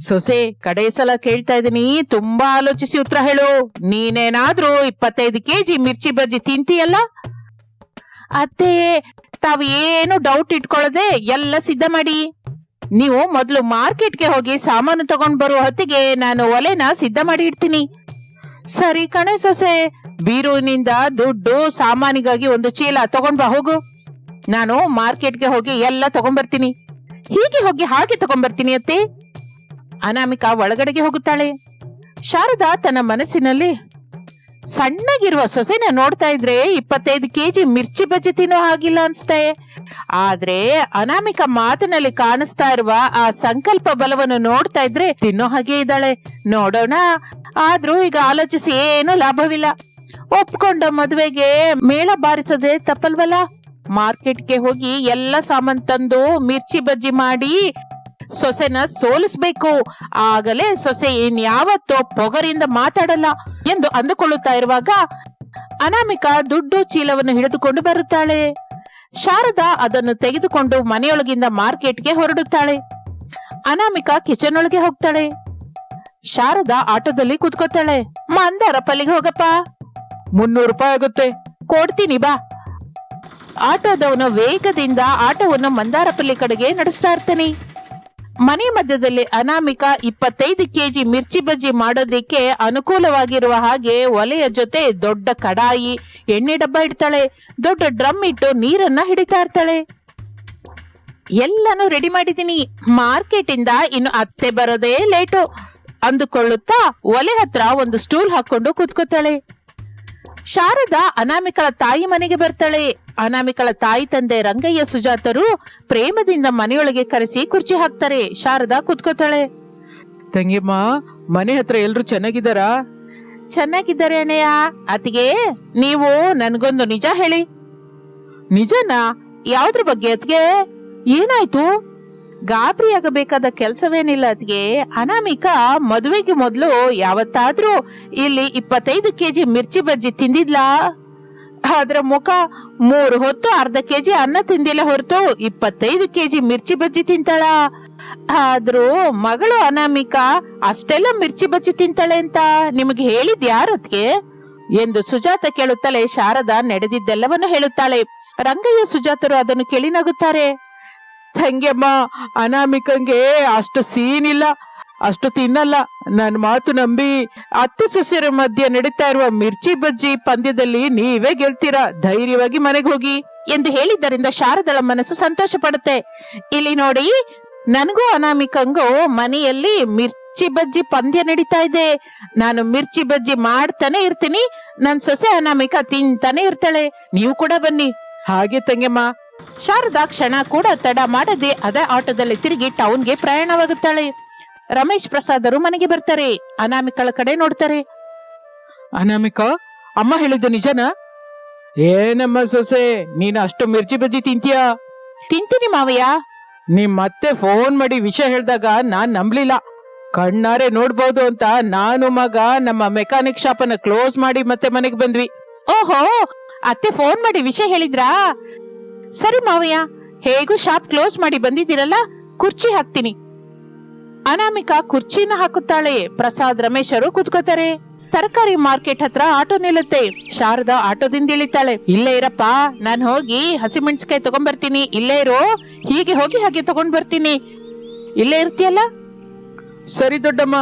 ಸೊಸೆ, ಕಡೆ ಸಲ ಕೇಳ್ತಾ ಇದೀನಿ ತುಂಬಾ ಆಲೋಚಿಸಿ ಉತ್ತರ ಹೇಳು. ನೀನೇನಾದ್ರೂ ಇಪ್ಪತ್ತೈದು ಕೆಜಿ ಮಿರ್ಚಿ ಬಜ್ಜಿ ತಿಂತೀಯಲ್ಲ? ಅತ್ತೆ ತಾವು ಏನು ಡೌಟ್ ಇಟ್ಕೊಳ್ಳದೆ ಎಲ್ಲ ಸಿದ್ಧ ಮಾಡಿ. ನೀವು ಮೊದಲು ಮಾರ್ಕೆಟ್ಗೆ ಹೋಗಿ ಸಾಮಾನು ತಗೊಂಡ್ ಬರುವ ಹೊತ್ತಿಗೆ ನಾನು ಒಲೆನ ಸಿದ್ಧ ಮಾಡಿ ಇಡ್ತೀನಿ. ಸರಿ ಕಣೆ ಸೊಸೆ, ಬೀರುವಿನಿಂದ ದುಡ್ಡು ಸಾಮಾನಿಗಾಗಿ ಒಂದು ಚೀಲ ತಗೊಂಡ್ ಬಾ, ಹೋಗು. ನಾನು ಮಾರ್ಕೆಟ್ಗೆ ಹೋಗಿ ಎಲ್ಲ ತಗೊಂಡ್ಬರ್ತೀನಿ ಹೀಗೆ ಹೋಗಿ ಹಾಗೆ ತಗೊಂಡ್ಬರ್ತೀನಿ ಅತ್ತೆ. ಅನಾಮಿಕಾ ಒಳಗಡೆಗೆ ಹೋಗುತ್ತಾಳೆ. ಶಾರದಾ ತನ್ನ ಮನಸ್ಸಿನಲ್ಲಿ ಸಣ್ಣಗಿರುವ ಸೊಸೆನ ನೋಡ್ತಾ ಇದ್ರೆ ಇಪ್ಪತ್ತೈದು ಕೆಜಿ ಮಿರ್ಚಿ ಬಜ್ಜಿ ತಿನ್ನೋ ಹಾಗಿಲ್ಲ ಅನ್ಸ್ತೆ ಆದ್ರೆ ಅನಾಮಿಕ ಮಾತಿನಲ್ಲಿ ಕಾಣಿಸ್ತಾ ಇರುವ ಆ ಸಂಕಲ್ಪ ಬಲವನ್ನು ನೋಡ್ತಾ ಇದ್ರೆ ತಿನ್ನೋ ಹಾಗೆ ಇದ್ದಾಳೆ. ನೋಡೋಣ. ಆದ್ರೂ ಈಗ ಆಲೋಚಿಸಿ ಏನು ಲಾಭವಿಲ್ಲ. ಒಪ್ಕೊಂಡ ಮದುವೆಗೆ ಮೇಳ ಬಾರಿಸದೆ ತಪ್ಪಲ್ವಲ್ಲ? ಮಾರ್ಕೆಟ್ಗೆ ಹೋಗಿ ಎಲ್ಲ ಸಾಮಾನು ತಂದು ಮಿರ್ಚಿ ಬಜ್ಜಿ ಮಾಡಿ ಸೊಸೆನ ಸೋಲಿಸ್ಬೇಕು. ಆಗಲೇ ಸೊಸೆ ಇನ್ಯಾವತ್ತೋ ಪೊಗರಿಂದ ಮಾತಾಡಲ್ಲ ಎಂದು ಅಂದುಕೊಳ್ಳುತ್ತಾ ಇರುವಾಗ ಅನಾಮಿಕಾ ದುಡ್ಡು ಚೀಲವನ್ನು ಹಿಡಿದುಕೊಂಡು ಬರುತ್ತಾಳೆ. ಶಾರದಾ ಅದನ್ನು ತೆಗೆದುಕೊಂಡು ಮನೆಯೊಳಗಿಂದ ಮಾರ್ಕೆಟ್ಗೆ ಹೊರಡುತ್ತಾಳೆ. ಅನಾಮಿಕಾ ಕಿಚನ್ ಒಳಗೆ ಹೋಗ್ತಾಳೆ. ಶಾರದಾ ಆಟೋದಲ್ಲಿ ಕುತ್ಕೋತಾಳೆ ಮಂದಾರ ಪಲ್ಲಿಗೆ ಹೋಗಪ್ಪ. ಮುನ್ನೂರು ರೂಪಾಯಿ ಆಗುತ್ತೆ. ಕೊಡ್ತೀನಿ, ಬಾ. ಆಟೋದವನು ವೇಗದಿಂದ ಆಟೋವನ್ನು ಮಂದಾರಪಲ್ಲಿ ಕಡೆಗೆ ನಡೆಸ್ತಾ ಇರ್ತಾನೆ. ಮನೆ ಮಧ್ಯದಲ್ಲಿ ಅನಾಮಿಕ ಇಪ್ಪತ್ತೈದು ಕೆಜಿ ಮಿರ್ಚಿ ಬಜ್ಜಿ ಮಾಡೋದಿಕ್ಕೆ ಅನುಕೂಲವಾಗಿರುವ ಹಾಗೆ ಒಲೆಯ ಜೊತೆ ದೊಡ್ಡ ಕಡಾಯಿ, ಎಣ್ಣೆ ಡಬ್ಬ ಇಡ್ತಾಳೆ. ದೊಡ್ಡ ಡ್ರಮ್ ಇಟ್ಟು ನೀರನ್ನ ಹಿಡಿತಾ ಇರ್ತಾಳೆ. ಎಲ್ಲಾನು ರೆಡಿ ಮಾಡಿದ್ದೀನಿ. ಮಾರ್ಕೆಟ್ ಇಂದ ಇನ್ನು ಅತ್ತೆ ಬರೋದೇ ಲೇಟು. ಅಂದುಕೊಳ್ಳುತ್ತಾ ಒಲೆ ಹತ್ರ ಒಂದು ಸ್ಟೂಲ್ ಹಾಕೊಂಡು ಕೂತ್ಕೋತಾಳೆ. ಶಾರದಾ ಅನಾಮಿಕಳ ತಾಯಿ ಮನೆಗೆ ಬರ್ತಾಳೆ. ಅನಾಮಿಕಳ ತಾಯಿ ತಂದೆ ರಂಗಯ್ಯ ಸುಜಾತರು ಪ್ರೇಮದಿಂದ ಮನೆಯೊಳಗೆ ಕರೆಸಿ ಕುರ್ಚಿ ಹಾಕ್ತಾರೆ. ಶಾರದಾ ಕುತ್ಕೋತಾಳೆ. ತಂಗಿಮ್ಮ ಮನೆ ಹತ್ರ ಎಲ್ರು ಚೆನ್ನಾಗಿದ್ದಾರಾ? ಚೆನ್ನಾಗಿದ್ದಾರೆ ಅಣ್ಣಯ್ಯ. ಅತಿಗೆ ನೀವು ನನ್ಗೊಂದು ನಿಜ ಹೇಳಿ. ನಿಜನಾ? ಯಾವ್ದ್ರ ಬಗ್ಗೆ ಅತ್ಗೆ ಏನಾಯ್ತು? ಗಾಬರಿಯಾಗಬೇಕಾದ ಕೆಲಸವೇನಿಲ್ಲ ಅದ್ಗೆ ಅನಾಮಿಕಾ ಮದುವೆಗೆ ಮೊದಲು ಯಾವತ್ತಾದ್ರೂ ಇಲ್ಲಿ ಇಪ್ಪತ್ತೈದು ಕೆಜಿ ಮಿರ್ಚಿ ಬಜ್ಜಿ ತಿಂದಿದ್ಲಾ? ಅದ್ರ ಮುಖ ಮೂರು ಹೊತ್ತು ಅರ್ಧ ಕೆಜಿ ಅನ್ನ ತಿಂದಿಲ್ಲ ಹೊರತು ಇಪ್ಪತ್ತೈದು ಕೆಜಿ ಮಿರ್ಚಿ ಬಜ್ಜಿ ತಿಂತಾಳ? ಆದ್ರೂ ಮಗಳು ಅನಾಮಿಕಾ ಅಷ್ಟೆಲ್ಲ ಮಿರ್ಚಿ ಬಜ್ಜಿ ತಿಂತಾಳೆ ಅಂತ ನಿಮಗೆ ಹೇಳಿದ್ ಯಾರತ್ಗೆ ಎಂದು ಸುಜಾತ ಕೇಳುತ್ತಲೇ ಶಾರದಾ ನಡೆದಿದ್ದೆಲ್ಲವನ್ನು ಹೇಳುತ್ತಾಳೆ. ರಂಗಯ್ಯ ಸುಜಾತರು ಅದನ್ನು ಕೇಳಿ ನಗುತ್ತಾರೆ. ತಂಗಿಯಮ್ಮ ಅನಾಮಿಕಂಗೆ ಅಷ್ಟು ಸೀನಿಲ್ಲ ಅಷ್ಟು ತಿನ್ನಲ್ಲ. ನನ್ನ ಮಾತು ನಂಬಿ ಅತ್ತೆ ಸೊಸೆಯರ ಮಧ್ಯೆ ನಡೀತಾ ಇರುವ ಮಿರ್ಚಿ ಬಜ್ಜಿ ಪಂದ್ಯದಲ್ಲಿ ನೀವೇ ಗೆಲ್ತೀರಾ? ಧೈರ್ಯವಾಗಿ ಮನೆಗೆ ಹೋಗಿ. ಎಂದು ಹೇಳಿದ್ದರಿಂದ ಶಾರದಳ ಮನಸ್ಸು ಸಂತೋಷ ಪಡುತ್ತೆ. ಇಲ್ಲಿ ನೋಡಿ, ನನಗೂ ಅನಾಮಿಕಂಗೂ ಮನೆಯಲ್ಲಿ ಮಿರ್ಚಿ ಬಜ್ಜಿ ಪಂದ್ಯ ನಡೀತಾ ಇದೆ. ನಾನು ಮಿರ್ಚಿ ಬಜ್ಜಿ ಮಾಡ್ತಾನೆ ಇರ್ತೀನಿ. ನನ್ ಸೊಸೆ ಅನಾಮಿಕ ತಿಂತಾನೆ ಇರ್ತಾಳೆ. ನೀವು ಕೂಡ ಬನ್ನಿ. ಹಾಗೆ ತಂಗಿಯಮ್ಮ. ಶಾರದಾ ಕ್ಷಣ ಕೂಡ ತಡ ಮಾಡದೆ ಅದೇ ಆಟೋದಲ್ಲಿ ತಿರುಗಿ ಟೌನ್ಗೆ ಪ್ರಯಾಣವಾಗುತ್ತಾಳೆ. ರಮೇಶ್ ಪ್ರಸಾದರು ಮನೆಗೆ ಬರ್ತಾರೆ. ಅನಾಮಿಕಳ ಕಡೆ ನೋಡ್ತಾರೆ. ಅನಾಮಿಕಾ ಅಮ್ಮ ಹೇಳಿದ್ದು ನಿಜನಾ? ಏನಮ್ಮ ಸೊಸೆ ನೀನು ಅಷ್ಟು ಮಿರ್ಚಿ ಬಜ್ಜಿ ತಿಂತೀಯಾ? ತಿಂತೀನಿ ಮಾವಯ್ಯ. ನಿಮ್ ಮತ್ತೆ ಫೋನ್ ಮಾಡಿ ವಿಷಯ ಹೇಳಿದಾಗ ನಾನ್ ನಂಬ್ಲಿಲ್ಲ. ಕಣ್ಣಾರೆ ನೋಡ್ಬೋದು ಅಂತ ನಾನು ಮಗ ನಮ್ಮ ಮೆಕ್ಯಾನಿಕ್ ಶಾಪ್ ಅನ್ನ ಕ್ಲೋಸ್ ಮಾಡಿ ಮತ್ತೆ ಮನೆಗೆ ಬಂದ್ವಿ. ಓಹೋ ಅತ್ತೆ ಫೋನ್ ಮಾಡಿ ವಿಷಯ ಹೇಳಿದ್ರಾ? ಸರಿ ಮಾವಯ್ಯ, ಹೇಗೂ ಶಾಪ್ ಕ್ಲೋಸ್ ಮಾಡಿ ಬಂದಿದ್ದೀರಲ್ಲ, ಕುರ್ಚಿ ಹಾಕ್ತೀನಿ. ಅನಾಮಿಕಾ ಕುರ್ಚಿನ ಹಾಕುತ್ತಾಳೆ. ಪ್ರಸಾದ್ ರಮೇಶರು ಕುತ್ಕೋತಾರೆ ತರಕಾರಿ ಮಾರ್ಕೆಟ್ ಹತ್ರ ಆಟೋ ನಿಲ್ಲುತ್ತೆ. ಶಾರದಾ ಆಟೋದಿಂದ ಇಳಿತಾಳೆ. ಇಲ್ಲೇ ಇರಪ್ಪ, ನಾನು ಹೋಗಿ ಹಸಿಮೆಣಸಿಕಾಯಿ ತಗೊಂಡ್ಬರ್ತೀನಿ ಇಲ್ಲೇ ಇರೋ, ಹೀಗೆ ಹೋಗಿ ಹಾಗೆ ತಗೊಂಡ್ ಬರ್ತೀನಿ ಇಲ್ಲೇ ಇರ್ತೀಯಲ್ಲ? ಸರಿ ದೊಡ್ಡಮ್ಮ.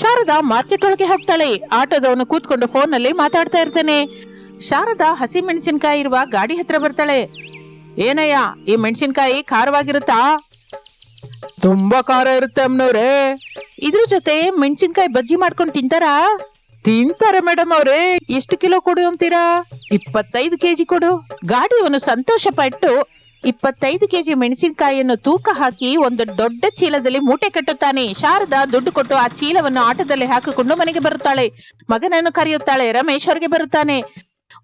ಶಾರದಾ ಮಾರ್ಕೆಟ್ ಒಳಗೆ ಹೋಗ್ತಾಳೆ. ಆಟೋದವನು ಕೂತ್ಕೊಂಡು ಫೋನ್ ಅಲ್ಲಿ ಮಾತಾಡ್ತಾ ಇರ್ತಾನೆ. ಶಾರದಾ ಹಸಿಮೆಣಸಿನಕಾಯಿ ಇರುವ ಗಾಡಿ ಹತ್ರ ಬರ್ತಾಳೆ. ಏನಯ್ಯ, ಈ ಮೆಣಸಿನಕಾಯಿ ಖಾರವಾಗಿರುತ್ತಾ? ತುಂಬಾ ಖಾರ ಇರುತ್ತೆ ಅಮ್ಮನವ್ರೆ. ಇದ್ರ ಜೊತೆ ಮೆಣಸಿನಕಾಯಿ ಬಜ್ಜಿ ಮಾಡ್ಕೊಂಡು ತಿಂತಾರಾ? ತಿಂತಾರೆ ಮೇಡಮ್ ಅವ್ರೆ. ಎಷ್ಟು ಕಿಲೋ ಕೊಡು ಅಂತೀರಾ? ಇಪ್ಪತ್ತೈದು ಕೆಜಿ ಕೊಡು. ಗಾಡಿಯವನು ಸಂತೋಷ ಪಟ್ಟು ಇಪ್ಪತ್ತೈದು ಕೆಜಿ ಮೆಣಸಿನಕಾಯಿಯನ್ನು ತೂಕ ಹಾಕಿ ಒಂದು ದೊಡ್ಡ ಚೀಲದಲ್ಲಿ ಮೂಟೆ ಕಟ್ಟುತ್ತಾನೆ. ಶಾರದಾ ದುಡ್ಡು ಕೊಟ್ಟು ಆ ಚೀಲವನ್ನು ಆಟೋದಲ್ಲಿ ಹಾಕಿಕೊಂಡು ಮನೆಗೆ ಬರುತ್ತಾಳೆ. ಮಗನನ್ನು ಕರೆಯುತ್ತಾಳೆ. ರಮೇಶ್ ಅವ್ರಿಗೆ ಬರುತ್ತಾನೆ.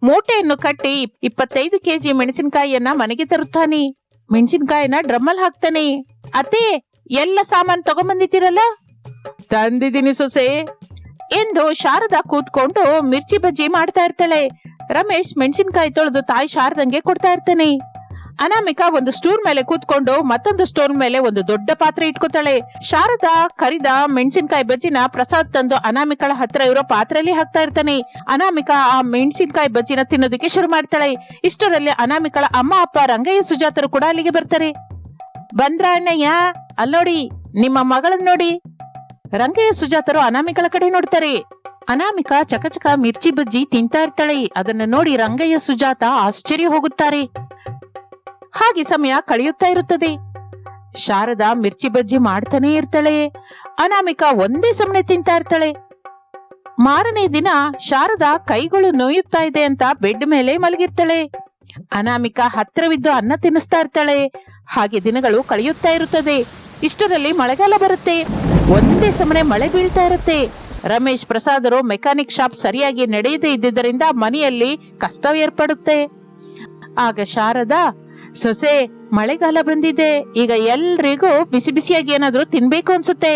ಮೂಟೆಯನ್ನು ಕಟ್ಟಿ ಇಪ್ಪತ್ತೈದು ಕೆಜಿ ಮೆಣಸಿನಕಾಯಿಯನ್ನ ಮನೆಗೆ ತರುತ್ತಾನೆ. ಮೆಣಸಿನಕಾಯಿನ ಡ್ರಮ್ಮಲ್ಲಿ ಹಾಕ್ತಾನೆ. ಅತ್ತೆ, ಎಲ್ಲ ಸಾಮಾನು ತಗೊಂಬಂದಿದ್ದೀರಲ್ಲ? ತಂದಿದ್ದೀನಿ ಸೊಸೆ. ಎಂದು ಶಾರದಾ ಕೂತ್ಕೊಂಡು ಮಿರ್ಚಿ ಬಜ್ಜಿ ಮಾಡ್ತಾ ಇರ್ತಾಳೆ. ರಮೇಶ್ ಮೆಣಸಿನಕಾಯಿ ತೊಳೆದು ತಾಯಿ ಶಾರದಂಗೆ ಕೊಡ್ತಾ ಇರ್ತಾನೆ. ಅನಾಮಿಕಾ ಒಂದು ಸ್ಟೋರ್ ಮೇಲೆ ಕೂತ್ಕೊಂಡು ಮತ್ತೊಂದು ಸ್ಟೋರ್ ಮೇಲೆ ಒಂದು ದೊಡ್ಡ ಪಾತ್ರೆ ಇಟ್ಕೋತಾಳೆ. ಶಾರದಾ ಕರಿದ ಮೆಣಸಿನಕಾಯಿ ಬಜ್ಜಿನ ಪ್ರಸಾದ್ ತಂದು ಅನಾಮಿಕಳ ಹತ್ರ ಇರೋ ಪಾತ್ರೆಯಲ್ಲಿ ಹಾಕ್ತಾ ಇರ್ತಾನೆ. ಅನಾಮಿಕಾ ಆ ಮೆಣಸಿನಕಾಯಿ ಬಜ್ಜಿನ ತಿನ್ನೋದಕ್ಕೆ ಶುರು ಮಾಡ್ತಾಳೆ. ಇಷ್ಟರಲ್ಲಿ ಅನಾಮಿಕಳ ಅಮ್ಮ, ಅಪ್ಪ, ರಂಗಯ್ಯ, ಸುಜಾತರು ಕೂಡ ಅಲ್ಲಿಗೆ ಬರ್ತಾರೆ. ಬಂದ್ರ ಅಣ್ಣಯ್ಯ? ಅಲ್ ನೋಡಿ ನಿಮ್ಮ ಮಗಳನ್ನ ನೋಡಿ. ರಂಗಯ್ಯ, ಸುಜಾತರು ಅನಾಮಿಕಳ ಕಡೆ ನೋಡ್ತಾರೆ. ಅನಾಮಿಕಾ ಚಕಚಕ ಮಿರ್ಚಿ ಬಜ್ಜಿ ತಿಂತಾ ಇರ್ತಾಳೆ. ಅದನ್ನ ನೋಡಿ ರಂಗಯ್ಯ, ಸುಜಾತ ಆಶ್ಚರ್ಯ ಹೋಗುತ್ತಾರೆ. ಹಾಗೆ ಸಮಯ ಕಳೆಯುತ್ತಾ ಇರುತ್ತದೆ. ಶಾರದಾ ಮಿರ್ಚಿ ಬಜ್ಜಿ ಮಾಡ್ತಾನೆ ಇರ್ತಾಳೆ. ಅನಾಮಿಕ ಒಂದೇ ಸಮನೆ ತಿಂತಾ ಇರ್ತಾಳೆ. ಮಾರನೇ ದಿನ ಶಾರದಾ ಕೈಗಳು ನೋಯುತ್ತಾ ಇದೆ ಅಂತ ಬೆಡ್ ಮೇಲೆ ಮಲಗಿರ್ತಾಳೆ. ಅನಾಮಿಕ ಹತ್ತಿರವಿದ್ದು ಅನ್ನ ತಿನ್ನಿಸ್ತಾ ಇರ್ತಾಳೆ. ಹಾಗೆ ದಿನಗಳು ಕಳೆಯುತ್ತಾ ಇರುತ್ತದೆ. ಇಷ್ಟರಲ್ಲಿ ಮಳೆಗಾಲ ಬರುತ್ತೆ. ಒಂದೇ ಸಮನೆ ಮಳೆ ಬೀಳ್ತಾ ಇರುತ್ತೆ. ರಮೇಶ್ ಪ್ರಸಾದರು ಮೆಕ್ಯಾನಿಕ್ ಶಾಪ್ ಸರಿಯಾಗಿ ನಡೆಯದೇ ಇದ್ದುದರಿಂದ ಮನೆಯಲ್ಲಿ ಕಷ್ಟ ಏರ್ಪಡುತ್ತೆ. ಆಗ ಶಾರದಾ ಸೊಸೆ, ಮಳೆಗಾಲ ಬಂದಿದೆ. ಈಗ ಎಲ್ರಿಗೂ ಬಿಸಿ ಬಿಸಿಯಾಗಿ ಏನಾದರೂ ತಿನ್ಬೇಕು ಅನ್ಸುತ್ತೆ.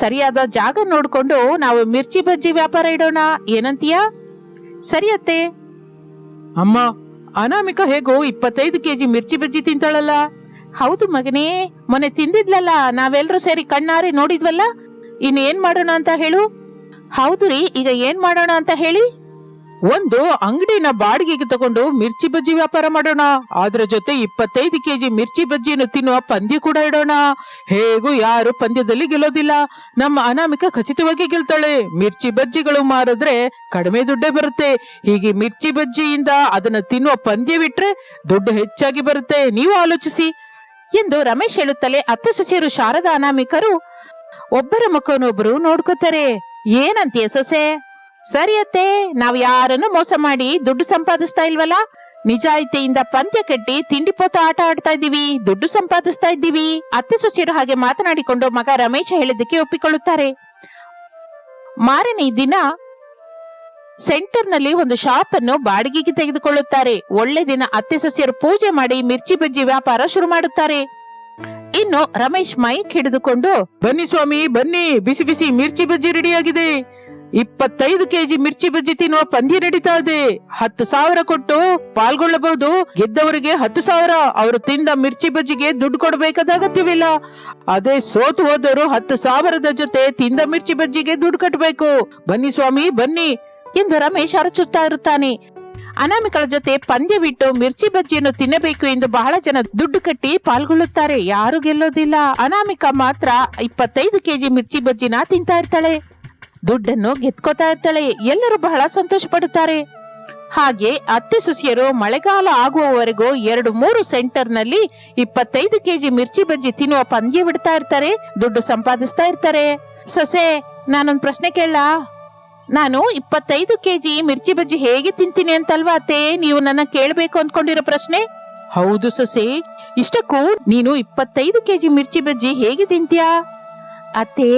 ಸರಿಯಾದ ಜಾಗ ನೋಡ್ಕೊಂಡು ನಾವು ಮಿರ್ಚಿ ಬಜ್ಜಿ ವ್ಯಾಪಾರ ಇಡೋಣ. ಏನಂತೀಯ? ಸರಿಯತ್ತೆ ಅಮ್ಮ, ಅನಾಮಿಕ ಹೇಗೋ ಇಪ್ಪತ್ತೈದು ಕೆಜಿ ಮಿರ್ಚಿ ಬಜ್ಜಿ ತಿಂತಾಳಲ್ಲ. ಹೌದು ಮಗನೇ, ಮೊನ್ನೆ ತಿಂದಿದ್ಲಲ್ಲ ನಾವೆಲ್ಲರೂ ಸೇರಿ ಕಣ್ಣಾರೆ ನೋಡಿದ್ವಲ್ಲ? ಇನ್ನೇನ್ ಏನ್ ಮಾಡೋಣ ಅಂತ ಹೇಳು? ಹೌದು ರೀ, ಈಗ ಏನ್ ಮಾಡೋಣ ಅಂತ ಹೇಳಿ? ಒಂದು ಅಂಗಡಿನ ಬಾಡಿಗೆಗೆ ತಗೊಂಡು ಮಿರ್ಚಿ ಬಜ್ಜಿ ವ್ಯಾಪಾರ ಮಾಡೋಣ. ಅದ್ರ ಜೊತೆ ಇಪ್ಪತ್ತೈದು ಕೆಜಿ ಮಿರ್ಚಿ ಬಜ್ಜಿಯನ್ನು ತಿನ್ನುವ ಪಂದ್ಯ ಕೂಡ ಇಡೋಣ. ಹೇಗೂ ಯಾರು ಪಂದ್ಯದಲ್ಲಿ ಗೆಲ್ಲೋದಿಲ್ಲ. ನಮ್ಮ ಅನಾಮಿಕ ಖಚಿತವಾಗಿ ಗೆಲ್ತಾಳೆ. ಮಿರ್ಚಿ ಬಜ್ಜಿಗಳು ಮಾರಿದ್ರೆ ಕಡಿಮೆ ದುಡ್ಡೇ ಬರುತ್ತೆ. ಹೀಗೆ ಮಿರ್ಚಿ ಬಜ್ಜಿಯಿಂದ ಅದನ್ನ ತಿನ್ನುವ ಪಂದ್ಯವಿಟ್ರೆ ದುಡ್ಡು ಹೆಚ್ಚಾಗಿ ಬರುತ್ತೆ. ನೀವು ಆಲೋಚಿಸಿ. ಎಂದು ರಮೇಶ್ ಹೇಳುತ್ತಲೇ ಅತ್ತ ಸೊಸೆಯರು ಶಾರದಾ ಅನಾಮಿಕರು ಒಬ್ಬರ ಮುಖನೊಬ್ಬರು ನೋಡ್ಕೋತಾರೆ. ಏನಂತೀಯ ಸೊಸೆ? ಸರಿ ಅತ್ತೆ, ನಾವ್ ಯಾರನ್ನು ಮೋಸ ಮಾಡಿ ದುಡ್ಡು ಸಂಪಾದಿಸ್ತಾ ಇಲ್ವಲ್ಲ? ನಿಜಾಯಿತಿಯಿಂದ ಪಂದ್ಯ ಕಟ್ಟಿ ತಿಂಡಿ ಪೋತ ಆಟ ಆಡ್ತಾ ಇದ್ದೀವಿ, ದುಡ್ಡು ಸಂಪಾದಿಸ್ತಾ ಇದ್ದೀವಿ. ಅತ್ತೆ ಸೊಸೆಯರು ಹಾಗೆ ಮಾತನಾಡಿಕೊಂಡು ಮಗ ರಮೇಶ ಹೇಳಿದ್ದಕ್ಕೆ ಒಪ್ಪಿಕೊಳ್ಳುತ್ತಾರೆ. ಮಾರನೇ ದಿನ ಸೆಂಟರ್ನಲ್ಲಿ ಒಂದು ಶಾಪ್ ಅನ್ನು ಬಾಡಿಗೆಗೆ ತೆಗೆದುಕೊಳ್ಳುತ್ತಾರೆ. ಒಳ್ಳೆ ದಿನ ಅತ್ತೆ ಸೊಸೆಯರು ಪೂಜೆ ಮಾಡಿ ಮಿರ್ಚಿ ಬಜ್ಜಿ ವ್ಯಾಪಾರ ಶುರು ಮಾಡುತ್ತಾರೆ. ಇನ್ನು ರಮೇಶ್ ಮೈಕ್ ಹಿಡಿದುಕೊಂಡು, ಬನ್ನಿ ಸ್ವಾಮಿ, ಬನ್ನಿ, ಬಿಸಿ ಬಿಸಿ ಮಿರ್ಚಿ ಬಜ್ಜಿ ರೆಡಿಯಾಗಿದೆ ಇಪ್ಪತ್ತೈದು ಕೆಜಿ ಮಿರ್ಚಿ ಬಜ್ಜಿ ತಿನ್ನುವ ಪಂದ್ಯ ನಡೀತಾ ಇದೆ ಹತ್ತು ಸಾವಿರ ಕೊಟ್ಟು ಪಾಲ್ಗೊಳ್ಳಬಹುದು. ಗೆದ್ದವರಿಗೆ ಹತ್ತು ಸಾವಿರ. ಅವರು ತಿಂದ ಮಿರ್ಚಿ ಬಜ್ಜಿಗೆ ದುಡ್ಡು ಕೊಡಬೇಕಾದ ಅಗತ್ಯವಿಲ್ಲ. ಅದೇ ಸೋತು ಹೋದವರು ಹತ್ತು ಸಾವಿರದ ಜೊತೆ ತಿಂದ ಮಿರ್ಚಿ ಬಜ್ಜಿಗೆ ದುಡ್ಡು ಕಟ್ಟಬೇಕು ಬನ್ನಿ ಸ್ವಾಮಿ, ಬನ್ನಿ ಎಂದು ರಮೇಶ್ ಅರಚುತ್ತಾ ಇರುತ್ತಾನೆ. ಅನಾಮಿಕಳ ಜೊತೆ ಪಂದ್ಯವಿಟ್ಟು ಮಿರ್ಚಿ ಬಜ್ಜಿಯನ್ನು ತಿನ್ನಬೇಕು ಎಂದು ಬಹಳ ಜನ ದುಡ್ಡು ಕಟ್ಟಿ ಪಾಲ್ಗೊಳ್ಳುತ್ತಾರೆ. ಯಾರು ಗೆಲ್ಲೋದಿಲ್ಲ. ಅನಾಮಿಕ ಮಾತ್ರ ಇಪ್ಪತ್ತೈದು ಕೆಜಿ ಮಿರ್ಚಿ ಬಜ್ಜಿನ ತಿಂತಾ ಇರ್ತಾಳೆ. ದುಡ್ಡನ್ನು ಗೆದ್ಕೋತಾ ಇರ್ತಾಳೆ. ಎಲ್ಲರೂ ಬಹಳ ಸಂತೋಷ ಪಡುತ್ತಾರೆ ಹಾಗೆ ಅತ್ತೆ ಸುಸಿಯರು ಮಳೆಗಾಲ ಆಗುವವರೆಗೂ ಎರಡು ಮೂರು ಸೆಂಟರ್ನಲ್ಲಿ ಇಪ್ಪತ್ತೈದು ಕೆಜಿ ಮಿರ್ಚಿ ಬಜ್ಜಿ ತಿನ್ನುವ ಪಂದ್ಯ ಬಿಡ್ತಾ ಇರ್ತಾರೆ, ದುಡ್ಡು ಸಂಪಾದಿಸ್ತಾ ಇರ್ತಾರೆ. ಸೊಸೆ, ನಾನೊಂದ್ ಪ್ರಶ್ನೆ ಕೇಳ ನಾನು ಇಪ್ಪತ್ತೈದು ಕೆಜಿ ಮಿರ್ಚಿ ಬಜ್ಜಿ ಹೇಗೆ ತಿಂತೀನಿ ಅಂತಲ್ವಾ ಅತ್ತೆ? ನೀವು ನನ್ನ ಕೇಳಬೇಕು ಅನ್ಕೊಂಡಿರೋ ಪ್ರಶ್ನೆ? ಹೌದು ಸೊಸೆ. ಇಷ್ಟಕ್ಕೂ ನೀನು ಇಪ್ಪತ್ತೈದು ಕೆಜಿ ಮಿರ್ಚಿ ಬಜ್ಜಿ ಹೇಗೆ ತಿಂತೀಯಾ? ಅತ್ತೆ,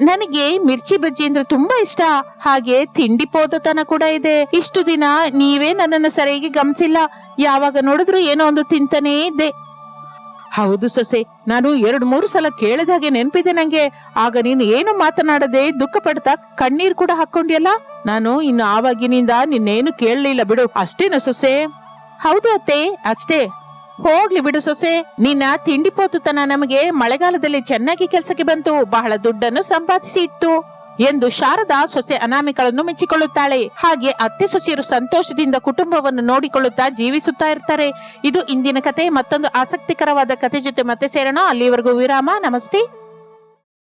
ನನಗೆ ಮಿರ್ಚಿ ಬಜ್ಜಿ ಅಂದ್ರೆ ತುಂಬಾ ಇಷ್ಟ. ಹಾಗೆ ತಿಂಡಿ ಪೋದತನ ಕೂಡ ಇದೆ. ಇಷ್ಟು ದಿನ ನೀವೇ ನನ್ನನ್ನು ಸರಿಯಾಗಿ ಗಮನಿಸಿಲ್ಲ. ಯಾವಾಗ ನೋಡಿದ್ರು ಏನೋ ಒಂದು ತಿಂತಾನೇ ಇದ್ದೆ. ಹೌದು ಸೊಸೆ, ನಾನು ಎರಡು ಮೂರು ಸಲ ಕೇಳಿದಾಗೆ ನೆನಪಿದೆ ನಂಗೆ. ಆಗ ನೀನು ಏನು ಮಾತನಾಡದೆ ದುಃಖ ಪಡ್ತಾ ಕಣ್ಣೀರ್ ಕೂಡ ಹಾಕೊಂಡಿಯಲ್ಲ ನಾನು ಇನ್ನು ಆವಾಗಿನಿಂದ ನಿನ್ನೇನು ಕೇಳಲಿಲ್ಲ ಬಿಡು. ಅಷ್ಟೇನ ಸೊಸೆ? ಹೌದು ಅತ್ತೆ, ಅಷ್ಟೇ. ಹೋಗ್ಲಿ ಬಿಡು ಸೊಸೆ. ನಿನ್ನ ತಿಂಡಿ ಪೋತುತನ ನಮಗೆ ಮಳೆಗಾಲದಲ್ಲಿ ಚೆನ್ನಾಗಿ ಕೆಲಸಕ್ಕೆ ಬಂತು. ಬಹಳ ದುಡ್ಡನ್ನು ಸಂಪಾದಿಸಿ ಇಟ್ಟು ಎಂದು ಶಾರದಾ ಸೊಸೆ ಅನಾಮಿಕಳನ್ನು ಮೆಚ್ಚಿಕೊಳ್ಳುತ್ತಾಳೆ. ಹಾಗೆ ಅತ್ತೆ ಸೊಸೆಯರು ಸಂತೋಷದಿಂದ ಕುಟುಂಬವನ್ನು ನೋಡಿಕೊಳ್ಳುತ್ತಾ ಜೀವಿಸುತ್ತಾ ಇರ್ತಾರೆ. ಇದು ಇಂದಿನ ಕತೆ. ಮತ್ತೊಂದು ಆಸಕ್ತಿಕರವಾದ ಕತೆ ಜೊತೆ ಮತ್ತೆ ಸೇರೋಣ. ಅಲ್ಲಿವರೆಗೂ ವಿರಾಮ. ನಮಸ್ತೆ.